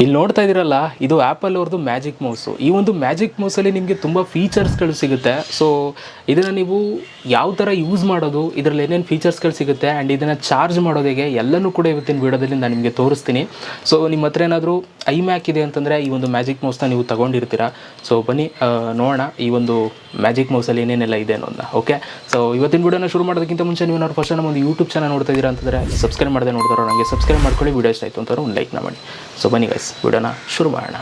ಇಲ್ಲಿ ನೋಡ್ತಾ ಇದ್ದೀರಲ್ಲ, ಇದು ಆ್ಯಪಲ್ ಅವ್ರದ್ದು ಮ್ಯಾಜಿಕ್ ಮೌಸು ಈ ಒಂದು ಮ್ಯಾಜಿಕ್ ಮೌಸಲ್ಲಿ ನಿಮಗೆ ತುಂಬ ಫೀಚರ್ಸ್ಗಳು ಸಿಗುತ್ತೆ. ಸೊ ಇದನ್ನು ನೀವು ಯಾವ ಥರ ಯೂಸ್ ಮಾಡೋದು, ಇದರಲ್ಲಿ ಏನೇನು ಫೀಚರ್ಸ್ಗಳು ಸಿಗುತ್ತೆ ಆ್ಯಂಡ್ ಇದನ್ನು ಚಾರ್ಜ್ ಮಾಡೋದು ಹೇಗೆ ಎಲ್ಲನೂ ಕೂಡ ಇವತ್ತಿನ ವಿಡಿಯೋದಲ್ಲಿ ನಾನು ನಿಮಗೆ ತೋರಿಸ್ತೀನಿ. ಸೊ ನಿಮ್ಮ ಹತ್ರ ಏನಾದರೂ ಐ ಮ್ಯಾಕ್ ಇದೆ ಅಂತಂದರೆ ಈ ಒಂದು ಮ್ಯಾಜಿಕ್ ಮೌಸ್ನ ನೀವು ತಗೊಂಡಿರ್ತೀರಾ? ಸೊ ಬನ್ನಿ ನೋಡೋಣ ಈ ಒಂದು ಮ್ಯಾಜಿಕ್ ಮೌಸಲ್ಲಿ ಏನೇನೆಲ್ಲ ಇದೆ ಅನ್ನೋದನ್ನ ಓಕೆ ಸೊ ಇವತ್ತಿನ ವಿಡಿಯೋನ ಶುರು ಮಾಡೋದಕ್ಕಿಂತ ಮುಂಚೆ ನೀವು ನಾವು ಫಸ್ಟ್ ನಮ್ಮ ಒಂದು ಯೂಟ್ಯೂಬ್ ಚಾನಲ್ ನೋಡ್ತಾ ಇದ್ದೀರಾ ಅಂತಂದರೆ ಸಬ್ಸ್ಕ್ರೈಬ್ ಮಾಡದೆ ನೋಡ್ತಾರೋ ನನಗೆ ಸಬ್ಸ್ಕ್ರೈಬ್ ಮಾಡ್ಕೊಳ್ಳಿ ವಿಡಿಯೋ ಇಷ್ಟ ಆಯಿತು ಅಂತಾರೆ ಒಂದು ಲೈಕ್ನ ಮಾಡಿ. ಸೊ ಬನ್ನಿ ಗೈಸ್ ವಿಡಿಯೋನ ಶುರು ಮಾಡೋಣ.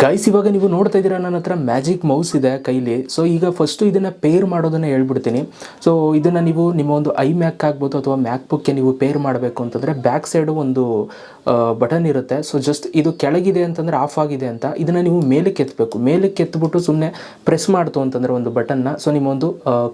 ಗೈಸ್ ಇವಾಗ ನೀವು ನೋಡ್ತಾ ಇದ್ದೀರಾ ನನ್ನ ಹತ್ರ ಮ್ಯಾಜಿಕ್ ಮೌಸ್ ಇದೆ ಕೈಲಿ. ಸೊ ಈಗ ಫಸ್ಟು ಇದನ್ನು ಪೇರ್ ಮಾಡೋದನ್ನು ಹೇಳ್ಬಿಡ್ತೀನಿ. ಸೊ ಇದನ್ನು ನೀವು ನಿಮ್ಮ ಒಂದು ಐ ಮ್ಯಾಕ್ ಆಗ್ಬೋದು ಅಥವಾ ಮ್ಯಾಕ್ ಬುಕ್ಗೆ ನೀವು ಪೇರ್ ಮಾಡಬೇಕು ಅಂತಂದರೆ ಬ್ಯಾಕ್ ಸೈಡು ಒಂದು ಬಟನ್ ಇರುತ್ತೆ. ಸೊ ಜಸ್ಟ್ ಇದು ಕೆಳಗಿದೆ ಅಂತಂದರೆ ಆಫ್ ಆಗಿದೆ ಅಂತ ಇದನ್ನು ನೀವು ಮೇಲಕ್ಕೆ ಎತ್ತಬೇಕು ಮೇಲಕ್ಕೆ ಎತ್ಬಿಟ್ಟು ಸುಮ್ಮನೆ ಪ್ರೆಸ್ ಮಾಡ್ತು ಅಂತಂದರೆ ಒಂದು ಬಟನ್ನ ಸೊ ನಿಮ್ಮ ಒಂದು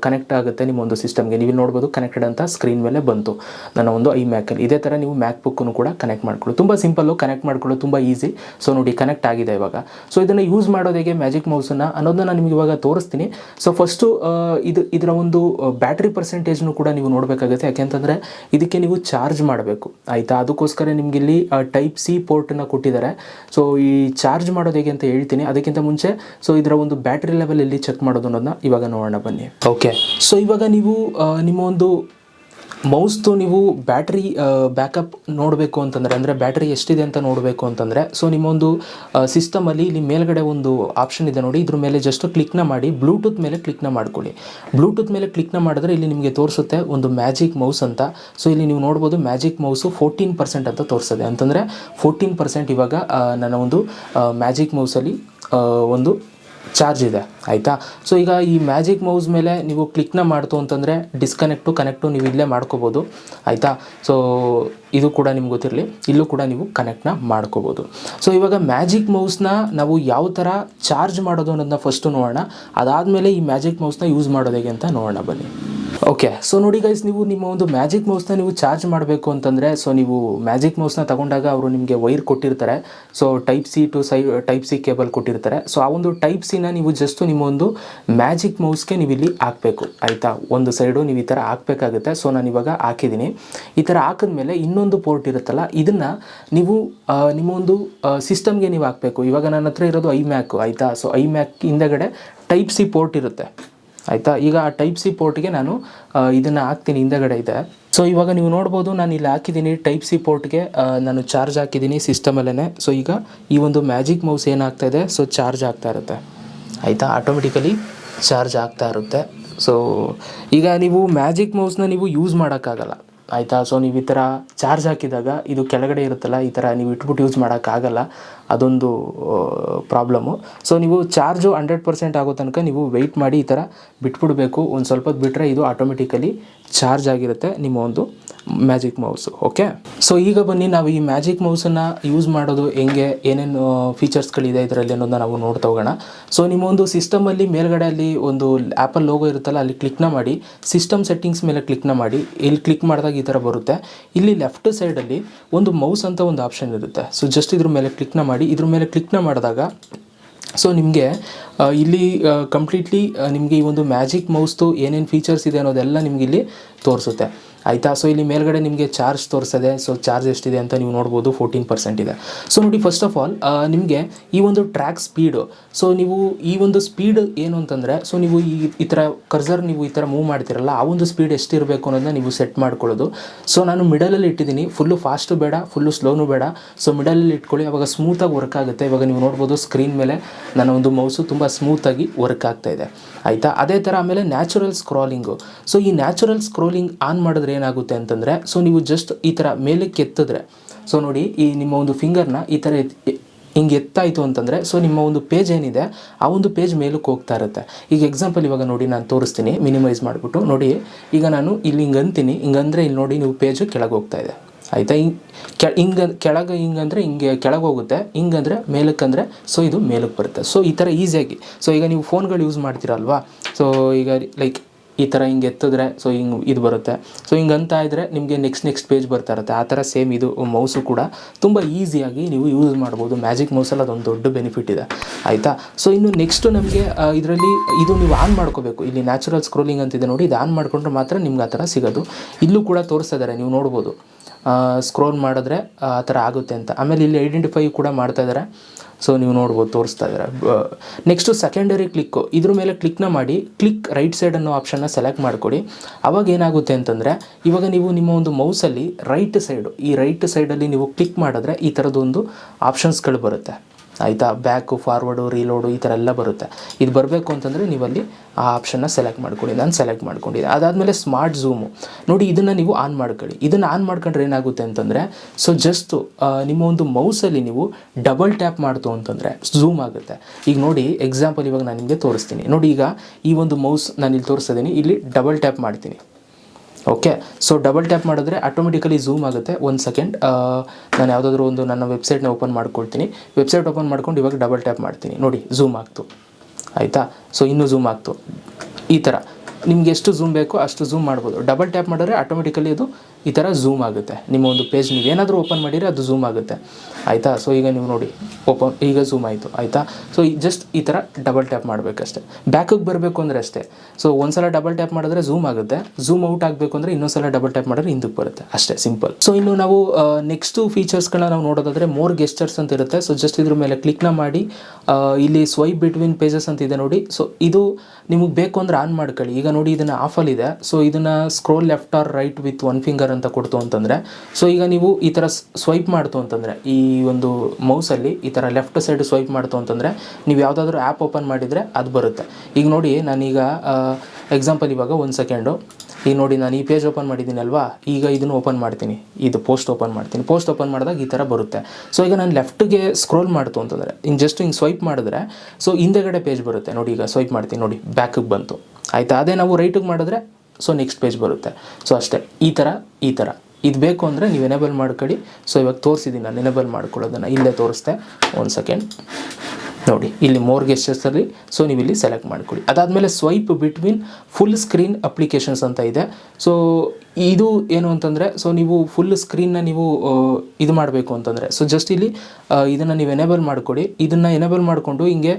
ಕನೆಕ್ಟ್ ಆಗುತ್ತೆ ನಿಮ್ಮ ಒಂದು ಸಿಸ್ಟಮ್ಗೆ ನೀವು ನೋಡ್ಬೋದು ಕನೆಕ್ಟೆಡ್ ಅಂತ ಸ್ಕ್ರೀನ್ ಮೇಲೆ ಬಂತು ನನ್ನ ಒಂದು ಐ ಮ್ಯಾಕಲ್ಲಿ ಇದೇ ಥರ ನೀವು ಮ್ಯಾಕ್ ಬುಕ್ಕನ್ನು ಕೂಡ ಕನೆಕ್ಟ್ ಮಾಡ್ಕೊಳ್ಳಿ. ತುಂಬ ಸಿಂಪಲ್ಲು ಕನೆಕ್ಟ್ ಮಾಡ್ಕೊಳ್ಳೋದು ತುಂಬ ಈಸಿ ಸೊ ನೋಡಿ ಕನೆಕ್ಟ್ ಆಗಿದೆ ಇವಾಗ. ಸೊ ಇದನ್ನು ಯೂಸ್ ಮಾಡೋದು ಹೇಗೆ? ಮ್ಯಾಜಿಕ್ ಮೌಸನ್ನು ಅನ್ನೋದನ್ನ ನಾನು ನಿಮಗೆ ಇವಾಗ ತೋರಿಸ್ತೀನಿ. ಸೊ ಫಸ್ಟು ಇದು ಇದರ ಒಂದು ಬ್ಯಾಟ್ರಿ ಪರ್ಸೆಂಟೇಜ್ನು ಕೂಡ ನೀವು ನೋಡಬೇಕಾಗುತ್ತೆ. ಯಾಕೆಂತಂದರೆ ಇದಕ್ಕೆ ನೀವು ಚಾರ್ಜ್ ಮಾಡಬೇಕು. ಆಯಿತಾ? ಅದಕ್ಕೋಸ್ಕರ ನಿಮಗೆ ಇಲ್ಲಿ ಟೈಪ್ ಸಿ ಪೋರ್ಟನ್ನು ಕೊಟ್ಟಿದ್ದಾರೆ. ಸೊ ಈ ಚಾರ್ಜ್ ಮಾಡೋದು ಹೇಗೆ ಅಂತ ಹೇಳ್ತೀನಿ. ಅದಕ್ಕಿಂತ ಮುಂಚೆ ಸೊ ಇದರ ಒಂದು ಬ್ಯಾಟ್ರಿ ಲೆವೆಲ್ ಎಲ್ಲಿ ಚೆಕ್ ಮಾಡೋದು ಅನ್ನೋದನ್ನ ಇವಾಗ ನೋಡೋಣ ಬನ್ನಿ. ಓಕೆ ಸೊ ಇವಾಗ ನೀವು ನಿಮ್ಮ ಒಂದು ಮೌಸ್ದು ನೀವು ಬ್ಯಾಟ್ರಿ ಬ್ಯಾಕಪ್ ನೋಡಬೇಕು ಅಂತಂದರೆ, ಅಂದರೆ ಬ್ಯಾಟ್ರಿ ಎಷ್ಟಿದೆ ಅಂತ ನೋಡಬೇಕು ಅಂತಂದರೆ, ಸೊ ನಿಮ್ಮೊಂದು ಸಿಸ್ಟಮಲ್ಲಿ ಇಲ್ಲಿ ಮೇಲ್ಗಡೆ ಒಂದು ಆಪ್ಷನ್ ಇದೆ ನೋಡಿ, ಇದ್ರ ಮೇಲೆ ಜಸ್ಟ್ ಕ್ಲಿಕ್ನ ಮಾಡಿ, ಬ್ಲೂಟೂತ್ ಮೇಲೆ ಕ್ಲಿಕ್ನ ಮಾಡ್ಕೊಳ್ಳಿ. ಬ್ಲೂಟೂತ್ ಮೇಲೆ ಕ್ಲಿಕ್ನ ಮಾಡಿದ್ರೆ ಇಲ್ಲಿ ನಿಮಗೆ ತೋರಿಸುತ್ತೆ ಒಂದು ಮ್ಯಾಜಿಕ್ ಮೌಸ್ ಅಂತ. ಸೊ ಇಲ್ಲಿ ನೀವು ನೋಡ್ಬೋದು ಮ್ಯಾಜಿಕ್ ಮೌಸು ಫೋರ್ಟೀನ್ ಪರ್ಸೆಂಟ್ ಅಂತ ತೋರಿಸ್ತದೆ ಅಂತಂದರೆ ಫೋರ್ಟೀನ್ ಪರ್ಸೆಂಟ್ ಇವಾಗ ನನ್ನ ಒಂದು ಮ್ಯಾಜಿಕ್ ಮೌಸಲ್ಲಿ ಒಂದು ಚಾರ್ಜ್ ಇದೆ, ಆಯಿತಾ? ಸೊ ಈಗ ಈ ಮ್ಯಾಜಿಕ್ ಮೌಸ್ ಮೇಲೆ ನೀವು ಕ್ಲಿಕ್ನ ಮಾಡ್ತು ಅಂತಂದರೆ ಡಿಸ್ಕನೆಕ್ಟು ಕನೆಕ್ಟು ನೀವು ಇಲ್ಲೇ ಮಾಡ್ಕೋಬೋದು, ಆಯಿತಾ? ಸೊ ಇದು ಕೂಡ ನಿಮ್ಗೆ ಗೊತ್ತಿರಲಿ, ಇಲ್ಲೂ ಕೂಡ ನೀವು ಕನೆಕ್ಟ್ನ ಮಾಡ್ಕೋಬೋದು. ಸೊ ಇವಾಗ ಮ್ಯಾಜಿಕ್ ಮೌಸ್ನ ನಾವು ಯಾವ ಥರ ಚಾರ್ಜ್ ಮಾಡೋದು ಅನ್ನೋದನ್ನ ಫಸ್ಟು ನೋಡೋಣ. ಅದಾದಮೇಲೆ ಈ ಮ್ಯಾಜಿಕ್ ಮೌಸ್ನ ಯೂಸ್ ಮಾಡೋದು ಹೇಗೆ ಅಂತ ನೋಡೋಣ ಬನ್ನಿ. ಓಕೆ ಸೊ ನೋಡಿ ಗೈಸ್ ನೀವು ನಿಮ್ಮ ಒಂದು ಮ್ಯಾಜಿಕ್ ಮೌಸ್ನ ನೀವು ಚಾರ್ಜ್ ಮಾಡಬೇಕು ಅಂತಂದರೆ ಸೊ ನೀವು ಮ್ಯಾಜಿಕ್ ಮೌಸ್ನ ತಗೊಂಡಾಗ ಅವರು ನಿಮಗೆ ವೈರ್ ಕೊಟ್ಟಿರ್ತಾರೆ. So type C to C type C cable ಕೊಟ್ಟಿರ್ತಾರೆ. ಸೊ ಆ ಒಂದು ಟೈಪ್ ಸಿನ ನೀವು ಜಸ್ಟ್ ನಿಮ್ಮ ಒಂದು ಮ್ಯಾಜಿಕ್ ಮೌಸ್ಗೆ ನೀವು ಇಲ್ಲಿ ಹಾಕಬೇಕು. ಆಯಿತಾ? ಒಂದು ಸೈಡು ನೀವು ಈ ಥರ ಹಾಕಬೇಕಾಗುತ್ತೆ. ಸೊ ನಾನು ಇವಾಗ ಹಾಕಿದ್ದೀನಿ. ಈ ಥರ ಹಾಕಿದ್ಮೇಲೆ ಇನ್ನೊಂದು ಪೋರ್ಟ್ ಇರುತ್ತಲ್ಲ, ಇದನ್ನು ನೀವು ನಿಮ್ಮ ಒಂದು ಸಿಸ್ಟಮ್ಗೆ ನೀವು ಹಾಕಬೇಕು. ಇವಾಗ ನನ್ನ ಹತ್ರ ಇರೋದು ಐ ಮ್ಯಾಕು ಆಯಿತಾ? ಸೊ ಐ ಮ್ಯಾಕ್ ಹಿಂದೆಗಡೆ ಟೈಪ್ ಸಿ ಪೋರ್ಟ್ ಇರುತ್ತೆ. ಆಯಿತಾ? ಈಗ ಆ ಟೈಪ್ ಸಿ ಪೋರ್ಟ್ಗೆ ನಾನು ಇದನ್ನು ಹಾಕ್ತೀನಿ, ಹಿಂದಗಡೆ ಇದೆ. ಸೊ ಇವಾಗ ನೀವು ನೋಡ್ಬೋದು, ನಾನು ಇಲ್ಲಿ ಹಾಕಿದ್ದೀನಿ ಟೈಪ್ ಸಿ ಪೋರ್ಟ್ಗೆ ನಾನು ಚಾರ್ಜ್ ಹಾಕಿದ್ದೀನಿ ಸಿಸ್ಟಮಲ್ಲೇ ಸೊ ಈಗ ಈ ಒಂದು ಮ್ಯಾಜಿಕ್ ಮೌಸ್ ಏನಾಗ್ತಾ ಇದೆ? ಸೊ ಚಾರ್ಜ್ ಆಗ್ತಾ ಇರುತ್ತೆ. ಆಯಿತಾ? ಆಟೋಮೆಟಿಕಲಿ ಚಾರ್ಜ್ ಆಗ್ತಾ ಇರುತ್ತೆ. ಸೊ ಈಗ ನೀವು ಮ್ಯಾಜಿಕ್ ಮೌಸ್ನ ನೀವು ಯೂಸ್ ಮಾಡೋಕ್ಕಾಗಲ್ಲ. ಆಯಿತಾ? ಸೊ ನೀವು ಈ ಥರ ಚಾರ್ಜ್ ಹಾಕಿದಾಗ ಇದು ಕೆಳಗಡೆ ಇರುತ್ತಲ್ಲ, ಈ ಥರ ನೀವು ಇಟ್ಬಿಟ್ಟು ಯೂಸ್ ಮಾಡೋಕ್ಕಾಗಲ್ಲ ಅದೊಂದು ಪ್ರಾಬ್ಲಮ್ಮು ಸೊ ನೀವು ಚಾರ್ಜು ಹಂಡ್ರೆಡ್ ಪರ್ಸೆಂಟ್ ಆಗೋ ತನಕ ನೀವು ವೆಯ್ಟ್ ಮಾಡಿ ಈ ಥರ ಬಿಟ್ಬಿಡಬೇಕು. ಒಂದು ಸ್ವಲ್ಪ ಹೊತ್ತು ಬಿಟ್ಟರೆ ಇದು ಆಟೋಮೆಟಿಕಲಿ ಚಾರ್ಜ್ ಆಗಿರುತ್ತೆ ನಿಮ್ಮ ಒಂದು ಮ್ಯಾಜಿಕ್ ಮೌಸು, ಓಕೆ? ಸೊ ಈಗ ಬನ್ನಿ, ನಾವು ಈ ಮ್ಯಾಜಿಕ್ ಮೌಸನ್ನು ಯೂಸ್ ಮಾಡೋದು ಹೆಂಗೆ, ಏನೇನು ಫೀಚರ್ಸ್ಗಳಿದೆ ಇದರಲ್ಲಿ ಅನ್ನೋದನ್ನ ನಾವು ನೋಡ್ತಾ ಹೋಗೋಣ. ಸೊ ನಿಮ್ಮ ಒಂದು ಸಿಸ್ಟಮಲ್ಲಿ ಮೇಲ್ಗಡೆ ಅಲ್ಲಿ ಒಂದು ಆ್ಯಪಲ್ ಲೋಗೋ ಇರುತ್ತಲ್ಲ, ಅಲ್ಲಿ ಕ್ಲಿಕ್ನ ಮಾಡಿ, ಸಿಸ್ಟಮ್ ಸೆಟ್ಟಿಂಗ್ಸ್ ಮೇಲೆ ಕ್ಲಿಕ್ನ ಮಾಡಿ, ಇಲ್ಲಿ ಕ್ಲಿಕ್ ಮಾಡಿದಾಗ ಈ ಥರ ಬರುತ್ತೆ. ಇಲ್ಲಿ ಲೆಫ್ಟ್ ಸೈಡಲ್ಲಿ ಒಂದು ಮೌಸ್ ಅಂತ ಒಂದು ಆಪ್ಷನ್ ಇರುತ್ತೆ. ಸೊ ಜಸ್ಟ್ ಇದ್ರ ಮೇಲೆ ಕ್ಲಿಕ್ನ ಮಾಡಿ, ಇದ್ರ ಮೇಲೆ ಕ್ಲಿಕ್ನ ಮಾಡಿದಾಗ ಸೊ ನಿಮಗೆ ಇಲ್ಲಿ ಕಂಪ್ಲೀಟ್ಲಿ ನಿಮಗೆ ಈ ಒಂದು ಮ್ಯಾಜಿಕ್ ಮೌಸ್ದು ಏನೇನು ಫೀಚರ್ಸ್ ಇದೆ ಅನ್ನೋದೆಲ್ಲ ನಿಮಗಿಲ್ಲಿ ತೋರಿಸುತ್ತೆ. ಆಯಿತಾ? ಸೊ ಇಲ್ಲಿ ಮೇಲ್ಗಡೆ ನಿಮಗೆ ಚಾರ್ಜ್ ತೋರಿಸ್ತದೆ ಸೊ ಚಾರ್ಜ್ ಎಷ್ಟಿದೆ ಅಂತ ನೀವು ನೋಡ್ಬೋದು ಫೋರ್ಟೀನ್ ಪರ್ಸೆಂಟ್ ಇದೆ. ಸೊ ನೋಡಿ ಫಸ್ಟ್ ಆಫ್ ಆಲ್ ನಿಮಗೆ ಈ ಒಂದು ಟ್ರ್ಯಾಕ್ ಸ್ಪೀಡು ಸೊ ನೀವು ಈ ಒಂದು ಸ್ಪೀಡ್ ಏನು ಅಂತಂದರೆ ಸೊ ನೀವು ಈ ಈ ಥರ ಕರ್ಸರ್ ನೀವು ಈ ಥರ ಮೂವ್ ಮಾಡ್ತಿರಲ್ಲ, ಆ ಒಂದು ಸ್ಪೀಡ್ ಎಷ್ಟಿರಬೇಕು ಅನ್ನೋದನ್ನ ನೀವು ಸೆಟ್ ಮಾಡ್ಕೊಳ್ಳೋದು. ಸೊ ನಾನು ಮಿಡಲಲ್ಲಿ ಇಟ್ಟಿದ್ದೀನಿ ಫುಲ್ಲು ಫಾಸ್ಟು ಬೇಡ ಫುಲ್ಲು ಸ್ಲೋನು ಬೇಡ. ಸೊ ಮಿಡಲಲ್ಲಿ ಇಟ್ಕೊಳ್ಳಿ, ಅವಾಗ ಸ್ಮೂತಾಗಿ ವರ್ಕ್ ಆಗುತ್ತೆ. ಇವಾಗ ನೀವು ನೋಡ್ಬೋದು ಸ್ಕ್ರೀನ್ ಮೇಲೆ ನನ್ನ ಒಂದು ಮೌಸು ತುಂಬ ಸ್ಮೂತಾಗಿ ವರ್ಕ್ ಆಗ್ತಾ ಇದೆ. ಆಯಿತಾ? ಅದೇ ಥರ ಆಮೇಲೆ ನ್ಯಾಚುರಲ್ ಸ್ಕ್ರಾಲಿಂಗು ಸೊ ಈ ನ್ಯಾಚುರಲ್ ಸ್ಕ್ರೋಲಿಂಗ್ ಆನ್ ಮಾಡಿದ್ರೆ ಏನಾಗುತ್ತೆ ಅಂತಂದರೆ ಸೊ ನೀವು ಜಸ್ಟ್ ಈ ಥರ ಮೇಲಕ್ಕೆ ಎತ್ತಿದ್ರೆ ಸೊ ನೋಡಿ ಈ ನಿಮ್ಮ ಒಂದು ಫಿಂಗರ್ನ ಈ ಥರ ಹಿಂಗೆ ಎತ್ತಾಯಿತು ಅಂತಂದರೆ ಸೊ ನಿಮ್ಮ ಒಂದು ಪೇಜ್ ಏನಿದೆ, ಆ ಒಂದು ಪೇಜ್ ಮೇಲಕ್ಕೆ ಹೋಗ್ತಾ ಇರುತ್ತೆ. ಈಗ ಎಕ್ಸಾಂಪಲ್ ಇವಾಗ ನೋಡಿ ನಾನು ತೋರಿಸ್ತೀನಿ ಮಿನಿಮೈಸ್ ಮಾಡಿಬಿಟ್ಟು. ನೋಡಿ, ಈಗ ನಾನು ಇಲ್ಲಿ ಹಿಂಗೆ ಅಂತೀನಿ ಹಿಂಗಂದರೆ ಇಲ್ಲಿ ನೋಡಿ ನೀವು ಪೇಜು ಕೆಳಗೆ ಹೋಗ್ತಾ ಇದೆ. ಆಯಿತಾ? ಹಿಂಗೆ ಕೆ ಹಿಂಗೆ ಕೆಳಗೆ ಹಿಂಗಂದರೆ ಹಿಂಗೆ ಕೆಳಗೆ ಹೋಗುತ್ತೆ ಹಿಂಗಂದರೆ ಮೇಲಕ್ಕಂದರೆ ಸೊ ಇದು ಮೇಲಕ್ಕೆ ಬರುತ್ತೆ. ಸೊ ಈ ಥರ ಈಸಿಯಾಗಿ ಸೊ ಈಗ ನೀವು ಫೋನ್ಗಳು ಯೂಸ್ ಮಾಡ್ತೀರಲ್ವಾ? ಸೊ ಈಗ ಲೈಕ್ ಈ ಥರ ಹಿಂಗೆ ಎತ್ತಿದ್ರೆ ಸೊ ಹಿಂಗೆ ಇದು ಬರುತ್ತೆ. ಸೊ ಹಿಂಗೆ ಅಂತ ಇದ್ದರೆ ನಿಮಗೆ ನೆಕ್ಸ್ಟ್ ನೆಕ್ಸ್ಟ್ ಪೇಜ್ ಬರ್ತಾ ಇರುತ್ತೆ. ಆ ಥರ ಸೇಮ್ ಇದು ಮೌಸು ಕೂಡ ತುಂಬ ಈಸಿಯಾಗಿ ನೀವು ಯೂಸ್ ಮಾಡ್ಬೋದು. ಮ್ಯಾಜಿಕ್ ಮೌಸಲ್ಲಿ ಅದೊಂದು ದೊಡ್ಡ ಬೆನಿಫಿಟ್ ಇದೆ. ಆಯಿತಾ? ಸೊ ಇನ್ನು ನೆಕ್ಸ್ಟು ನಮಗೆ ಇದರಲ್ಲಿ ಇದು ನೀವು ಆನ್ ಮಾಡ್ಕೋಬೇಕು. ಇಲ್ಲಿ ನ್ಯಾಚುರಲ್ ಸ್ಕ್ರೋಲಿಂಗ್ ಅಂತಿದೆ ನೋಡಿ, ಇದು ಆನ್ ಮಾಡಿಕೊಂಡ್ರೆ ಮಾತ್ರ ನಿಮ್ಗೆ ಆ ಥರ ಸಿಗೋದು. ಇಲ್ಲೂ ಕೂಡ ತೋರಿಸ್ತಾ ಇದ್ದಾರೆ ನೀವು ನೋಡ್ಬೋದು. ಸ್ಕ್ರೋಲ್ ಮಾಡಿದ್ರೆ, ಆ ಥರ ಆಗುತ್ತೆ ಅಂತ. ಆಮೇಲೆ ಇಲ್ಲಿ ಐಡೆಂಟಿಫೈ ಕೂಡ ಮಾಡ್ತಾ ಇದ್ದಾರೆ ಸೊ ನೀವು ನೋಡ್ಬೋದು, ತೋರಿಸ್ತಾ ಇದ್ದಾರೆ. ನೆಕ್ಸ್ಟು ಸೆಕೆಂಡರಿ ಕ್ಲಿಕ್ಕು ಇದ್ರ ಮೇಲೆ ಕ್ಲಿಕ್ನ ಮಾಡಿ ಕ್ಲಿಕ್ ರೈಟ್ ಸೈಡ್ ಅನ್ನೋ ಆಪ್ಷನ್ನ ಸೆಲೆಕ್ಟ್ ಮಾಡಿಕೊಡಿ. ಅವಾಗ ಏನಾಗುತ್ತೆ ಅಂತಂದರೆ, ಇವಾಗ ನೀವು ನಿಮ್ಮ ಒಂದು ಮೌಸಲ್ಲಿ ರೈಟ್ ಸೈಡು ಈ ರೈಟ್ ಸೈಡಲ್ಲಿ ನೀವು ಕ್ಲಿಕ್ ಮಾಡಿದ್ರೆ ಈ ಥರದೊಂದು ಆಪ್ಷನ್ಸ್ಗಳು ಬರುತ್ತೆ. ಆಯಿತಾ? ಬ್ಯಾಕು ಫಾರ್ವರ್ಡು ರೀಲೋಡು ಈ ಥರ ಎಲ್ಲ ಬರುತ್ತೆ. ಇದು ಬರಬೇಕು ಅಂತಂದರೆ ನೀವಲ್ಲಿ ಆ ಆಪ್ಷನ್ನ ಸೆಲೆಕ್ಟ್ ಮಾಡ್ಕೊಳ್ಳಿ. ನಾನು ಸೆಲೆಕ್ಟ್ ಮಾಡ್ಕೊಂಡಿದ್ದೆ. ಅದಾದಮೇಲೆ ಸ್ಮಾರ್ಟ್ ಝೂಮು ನೋಡಿ, ಇದನ್ನು ನೀವು ಆನ್ ಮಾಡ್ಕೊಳ್ಳಿ. ಇದನ್ನು ಆನ್ ಮಾಡ್ಕೊಂಡ್ರೆ ಏನಾಗುತ್ತೆ ಅಂತಂದರೆ ಸೊ ಜಸ್ಟು ನಿಮ್ಮ ಒಂದು ಮೌಸಲ್ಲಿ ನೀವು ಡಬಲ್ ಟ್ಯಾಪ್ ಮಾಡ್ತು ಅಂತಂದರೆ ಝೂಮ್ ಆಗುತ್ತೆ. ಈಗ ನೋಡಿ ಎಕ್ಸಾಂಪಲ್ ಇವಾಗ ನಾನು ನಿಮಗೆ ತೋರಿಸ್ತೀನಿ. ನೋಡಿ, ಈಗ ಈ ಒಂದು ಮೌಸ್ ನಾನು ಇಲ್ಲಿ ತೋರಿಸ್ತಿದ್ದೀನಿ ಇಲ್ಲಿ ಡಬಲ್ ಟ್ಯಾಪ್ ಮಾಡ್ತೀನಿ. ಓಕೆ ಸೊ ಡಬಲ್ ಟ್ಯಾಪ್ ಮಾಡಿದ್ರೆ ಆಟೋಮೆಟಿಕಲಿ ಝೂಮ್ ಆಗುತ್ತೆ. ಒಂದು ಸೆಕೆಂಡ್ ನಾನು ಯಾವುದಾದ್ರೂ ಒಂದು ನನ್ನ ವೆಬ್ಸೈಟ್ನ ಓಪನ್ ಮಾಡ್ಕೊಳ್ತೀನಿ ವೆಬ್ಸೈಟ್ ಓಪನ್ ಮಾಡ್ಕೊಂಡು ಇವಾಗ ಡಬಲ್ ಟ್ಯಾಪ್ ಮಾಡ್ತೀನಿ. ನೋಡಿ ಝೂಮ್ ಆಗ್ತು. ಆಯಿತಾ? ಸೊ ಇನ್ನೂ ಝೂಮ್ ಆಗ್ತು. ಈ ಥರ ನಿಮ್ಗೆ ಎಷ್ಟು ಝೂಮ್ ಬೇಕೋ ಅಷ್ಟು ಝೂಮ್ ಮಾಡ್ಬೋದು. ಡಬಲ್ ಟ್ಯಾಪ್ ಮಾಡಿದ್ರೆ ಆಟೋಮೆಟಿಕಲಿ ಅದು ಈ ಥರ ಝೂಮ್ ಆಗುತ್ತೆ. ನಿಮ್ಮ ಒಂದು ಪೇಜ್ ನೀವು ಏನಾದರೂ ಓಪನ್ ಮಾಡಿದರೆ ಅದು ಝೂಮ್ ಆಗುತ್ತೆ. ಆಯಿತಾ? ಸೊ ಈಗ ನೀವು ನೋಡಿ ಓಪನ್ ಈಗ ಝೂಮ್ ಆಯಿತು. ಆಯಿತಾ? ಸೊ ಜಸ್ಟ್ ಈ ಥರ ಡಬಲ್ ಟ್ಯಾಪ್ ಮಾಡಬೇಕಷ್ಟೆ. ಬ್ಯಾಕಿಗೆ ಬರಬೇಕು ಅಂದರೆ ಅಷ್ಟೇ. ಸೊ ಒಂದ್ಸಲ ಡಬಲ್ ಟ್ಯಾಪ್ ಮಾಡಿದ್ರೆ ಝೂಮ್ ಆಗುತ್ತೆ. ಝೂಮ್ ಔಟ್ ಆಗಬೇಕು ಅಂದರೆ ಇನ್ನೊಂದ್ಸಲ ಡಬಲ್ ಟ್ಯಾಪ್ ಮಾಡಿದ್ರೆ ಹಿಂದಕ್ಕೆ ಬರುತ್ತೆ. ಅಷ್ಟೇ ಸಿಂಪಲ್ ಸೊ ಇನ್ನು ನಾವು ನೆಕ್ಸ್ಟು ಫೀಚರ್ಸ್ಗಳನ್ನ ನಾವು ನೋಡೋದಾದರೆ ಮೋರ್ ಗೆಸ್ಟರ್ಸ್ ಅಂತ ಇರುತ್ತೆ. ಸೊ ಜಸ್ಟ್ ಇದ್ರ ಮೇಲೆ ಕ್ಲಿಕ್ನ ಮಾಡಿ ಇಲ್ಲಿ ಸ್ವೈಪ್ ಬಿಟ್ವೀನ್ ಪೇಜಸ್ ಅಂತ ಇದೆ ನೋಡಿ. ಸೊ ಇದು ನಿಮಗೆ ಬೇಕು ಅಂದರೆ ಆನ್ ಮಾಡ್ಕೊಳ್ಳಿ. ಈಗ ನೋಡಿ ಇದನ್ನು ಇದೆ. ಸೊ ಇದನ್ನು scroll left or right with one finger ಅಂತ ಕೊಡ್ತು ಅಂತಂದರೆ ಸೊ ಈಗ ನೀವು ಈ ಥರ ಸ್ವೈಪ್ ಮಾಡ್ತು ಅಂತಂದರೆ, ಈ ಒಂದು ಮೌಸಲ್ಲಿ ಈ ಥರ ಲೆಫ್ಟ್ ಸೈಡ್ ಸ್ವೈಪ್ ಮಾಡ್ತು ಅಂತಂದರೆ, ನೀವು ಯಾವುದಾದ್ರೂ ಆ್ಯಪ್ ಓಪನ್ ಮಾಡಿದರೆ ಅದು ಬರುತ್ತೆ. ಈಗ ನೋಡಿ ನಾನೀಗ ಎಕ್ಸಾಂಪಲ್ ಇವಾಗ ಒಂದು ಸೆಕೆಂಡು ಈಗ ನೋಡಿ ನಾನು ಈ ಪೇಜ್ ಓಪನ್ ಮಾಡಿದ್ದೀನಿ ಅಲ್ವಾ? ಈಗ ಇದನ್ನು ಓಪನ್ ಮಾಡ್ತೀನಿ. ಇದು ಪೋಸ್ಟ್ ಓಪನ್ ಮಾಡ್ತೀನಿ. ಪೋಸ್ಟ್ ಓಪನ್ ಮಾಡಿದಾಗ ಈ ಥರ ಬರುತ್ತೆ. ಸೊ ಈಗ ನಾನು ಲೆಫ್ಟ್ಗೆ ಸ್ಕ್ರೋಲ್ ಮಾಡ್ತು ಅಂತಂದರೆ ಇನ್ನು ಜಸ್ಟ್ ಹಿಂಗೆ ಸ್ವೈಪ್ ಮಾಡಿದ್ರೆ ಸೊ ಹಿಂದೆಗಡೆ ಪೇಜ್ ಬರುತ್ತೆ. ನೋಡಿ ಈಗ ಸ್ವೈಪ್ ಮಾಡ್ತೀನಿ. ನೋಡಿ ಬ್ಯಾಕಿಗೆ ಬಂತು. ಆಯಿತಾ? ಅದೇ ನಾವು ರೈಟಿಗೆ ಮಾಡಿದ್ರೆ ಸೊ ನೆಕ್ಸ್ಟ್ ಪೇಜ್ ಬರುತ್ತೆ. ಸೊ ಅಷ್ಟೇ. ಈ ಥರ ಈ ಥರ ಇದು ಬೇಕು ಅಂದರೆ ನೀವು ಎನೇಬಲ್ ಮಾಡ್ಕೊಳ್ಳಿ. ಸೊ ಇವಾಗ ತೋರಿಸಿದ್ದೀನಿ ನಾನು ಎನೇಬಲ್ ಮಾಡ್ಕೊಳ್ಳೋದನ್ನು. ಇಲ್ಲೇ ತೋರಿಸ್ತೆ ಒಂದು ಸೆಕೆಂಡ್ ನೋಡಿ, ಇಲ್ಲಿ ಮೋರ್ ಗೆಸ್ಟರ್ಸಲ್ಲಿ ಸೊ ನೀವು ಇಲ್ಲಿ ಸೆಲೆಕ್ಟ್ ಮಾಡ್ಕೊಳ್ಳಿ. ಅದಾದಮೇಲೆ swipe between full screen applications ಅಂತ ಇದೆ. ಸೊ ಇದು ಏನು ಅಂತಂದರೆ ಸೊ ನೀವು ಫುಲ್ ಸ್ಕ್ರೀನ್ನ ನೀವು ಇದು ಮಾಡಬೇಕು ಅಂತಂದರೆ ಸೊ ಜಸ್ಟ್ ಇಲ್ಲಿ ಇದನ್ನು ನೀವು ಎನೇಬಲ್ ಮಾಡಿಕೊಡಿ ಇದನ್ನು ಎನೇಬಲ್ ಮಾಡಿಕೊಂಡು ಹಿಂಗೆ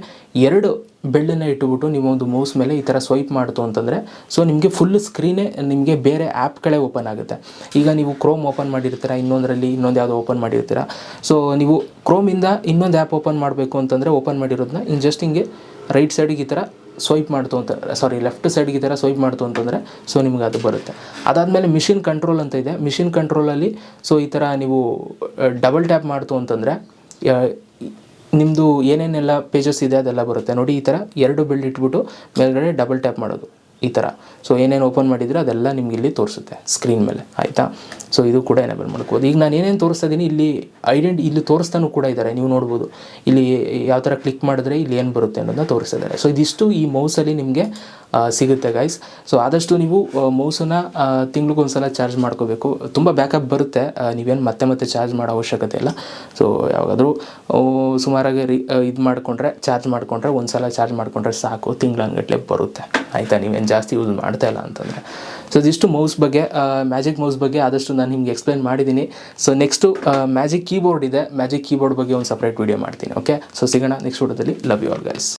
ಎರಡು ಬೆಳ್ಳನ್ನು ಇಟ್ಟುಬಿಟ್ಟು ನೀವು ಒಂದು ಮೌಸ್ ಮೇಲೆ ಈ ಥರ ಸ್ವೈಪ್ ಮಾಡ್ತು ಅಂತಂದರೆ ಸೊ ನಿಮಗೆ ಫುಲ್ ಸ್ಕ್ರೀನೇ ನಿಮಗೆ ಬೇರೆ ಆ್ಯಪ್ಗಳೇ ಓಪನ್ ಆಗುತ್ತೆ. ಈಗ ನೀವು ಕ್ರೋಮ್ ಓಪನ್ ಮಾಡಿರ್ತೀರ, ಇನ್ನೊಂದರಲ್ಲಿ ಇನ್ನೊಂದು ಯಾವುದೋ ಓಪನ್ ಮಾಡಿರ್ತೀರ ಸೊ ನೀವು ಕ್ರೋಮಿಂದ ಇನ್ನೊಂದು ಆ್ಯಪ್ ಓಪನ್ ಮಾಡಬೇಕು ಅಂತಂದರೆ ಓಪನ್ ಮಾಡಿರೋದನ್ನ ಹಿಂಗೆ ಜಸ್ಟ್ ಹಿಂಗೆ ರೈಟ್ ಸೈಡಿಗೆ ಈ ಥರ ಸ್ವೈಪ್ ಮಾಡ್ತು ಅಂತ ಸಾರಿ ಲೆಫ್ಟ್ ಸೈಡಿಗೆ ಈ ಥರ ಸ್ವೈಪ್ ಮಾಡ್ತು ಅಂತಂದರೆ ಸೊ ನಿಮ್ಗೆ ಅದು ಬರುತ್ತೆ. ಅದಾದಮೇಲೆ ಮಿಷಿನ್ ಕಂಟ್ರೋಲ್ ಅಂತ ಇದೆ. ಮಿಷಿನ್ ಕಂಟ್ರೋಲಲ್ಲಿ ಸೊ ಈ ಥರ ನೀವು ಡಬಲ್ ಟ್ಯಾಪ್ ಮಾಡ್ತು ಅಂತಂದರೆ ನಿಮ್ಮದು ಏನೇನೆಲ್ಲ ಪೇಜಸ್ ಇದೆ ಅದೆಲ್ಲ ಬರುತ್ತೆ. ನೋಡಿ ಈ ಥರ ಎರಡು ಬಿಲ್ಡ್ ಇಟ್ಬಿಟ್ಟು ಮೇಲ್ಗಡೆ ಡಬಲ್ ಟ್ಯಾಪ್ ಮಾಡೋದು. ಈ ಥರ ಸೊ ಏನೇನು ಓಪನ್ ಮಾಡಿದ್ರೆ ಅದೆಲ್ಲ ನಿಮ್ಗೆ ಇಲ್ಲಿ ತೋರಿಸುತ್ತೆ ಸ್ಕ್ರೀನ್ ಮೇಲೆ, ಆಯಿತಾ? ಸೊ ಇದು ಕೂಡ ಎನೇಬಲ್ ಮಾಡ್ಕೋದು ಈಗ ನಾನು ಏನೇನು ತೋರಿಸ್ತಾ ಇದ್ದೀನಿ ಇಲ್ಲಿ ಐಡೆಂಟ್ ಇಲ್ಲಿ ತೋರಿಸ್ತಾನೂ ಕೂಡ ಇದ್ದಾರೆ ನೀವು ನೋಡ್ಬೋದು. ಇಲ್ಲಿ ಯಾವ ಥರ ಕ್ಲಿಕ್ ಮಾಡಿದ್ರೆ ಇಲ್ಲಿ ಏನು ಬರುತ್ತೆ ಅನ್ನೋದನ್ನ ತೋರಿಸ್ತಿದ್ದಾರೆ ಸೊ ಇದಿಷ್ಟು ಈ ಮೌಸಲ್ಲಿ ನಿಮಗೆ ಸಿಗುತ್ತೆ ಗೈಸ್ ಸೊ ಆದಷ್ಟು ನೀವು ಮೌಸನ್ನ ತಿಂಗ್ಳಿಗೊಂದ್ಸಲ ಚಾರ್ಜ್ ಮಾಡ್ಕೋಬೇಕು. ತುಂಬ ಬ್ಯಾಕಪ್ ಬರುತ್ತೆ ನೀವೇನು ಮತ್ತೆ ಮತ್ತೆ ಚಾರ್ಜ್ ಮಾಡೋ ಅವಶ್ಯಕತೆ ಇಲ್ಲ. ಸೊ ಯಾವಾಗಾದರೂ ಸುಮಾರಾಗಿ ರೀ ಇದು ಮಾಡಿಕೊಂಡ್ರೆ ಚಾರ್ಜ್ ಮಾಡಿಕೊಂಡ್ರೆ ಒಂದು ಸಲ ಚಾರ್ಜ್ ಮಾಡಿಕೊಂಡ್ರೆ ಸಾಕು ತಿಂಗಳಂಗಟ್ಲೆ ಬರುತ್ತೆ. ಆಯಿತಾ, ನೀವೇನು ಜಾಸ್ತಿ ಯೂಸ್ ಮಾಡ್ತಾ ಇಲ್ಲ ಅಂತಂದರೆ. ಸೊ ಇದಿಷ್ಟು ಮೌಸ್ ಬಗ್ಗೆ ಮ್ಯಾಜಿಕ್ ಮೌಸ್ ಬಗ್ಗೆ ಆದಷ್ಟು ನಾನು ನಿಮ್ಗೆ ಎಕ್ಸ್ಪ್ಲೈನ್ ಮಾಡಿದ್ದೀನಿ ಸೊ ನೆಕ್ಸ್ಟು ಮ್ಯಾಜಿಕ್ ಕೀಬೋರ್ಡ್ ಇದೆ. ಮ್ಯಾಜಿಕ್ ಕೀಬೋರ್ಡ್ ಬಗ್ಗೆ ಒಂದು ಸಪ್ರೇಟ್ ವೀಡಿಯೋ ಮಾಡ್ತೀನಿ ಓಕೆ ಸೊ ಸಿಗೋಣ ನೆಕ್ಸ್ಟ್ ವಿಡಿಯೋದಲ್ಲಿ ಲವ್ ಯು ಆಲ್ ಗೈಸ್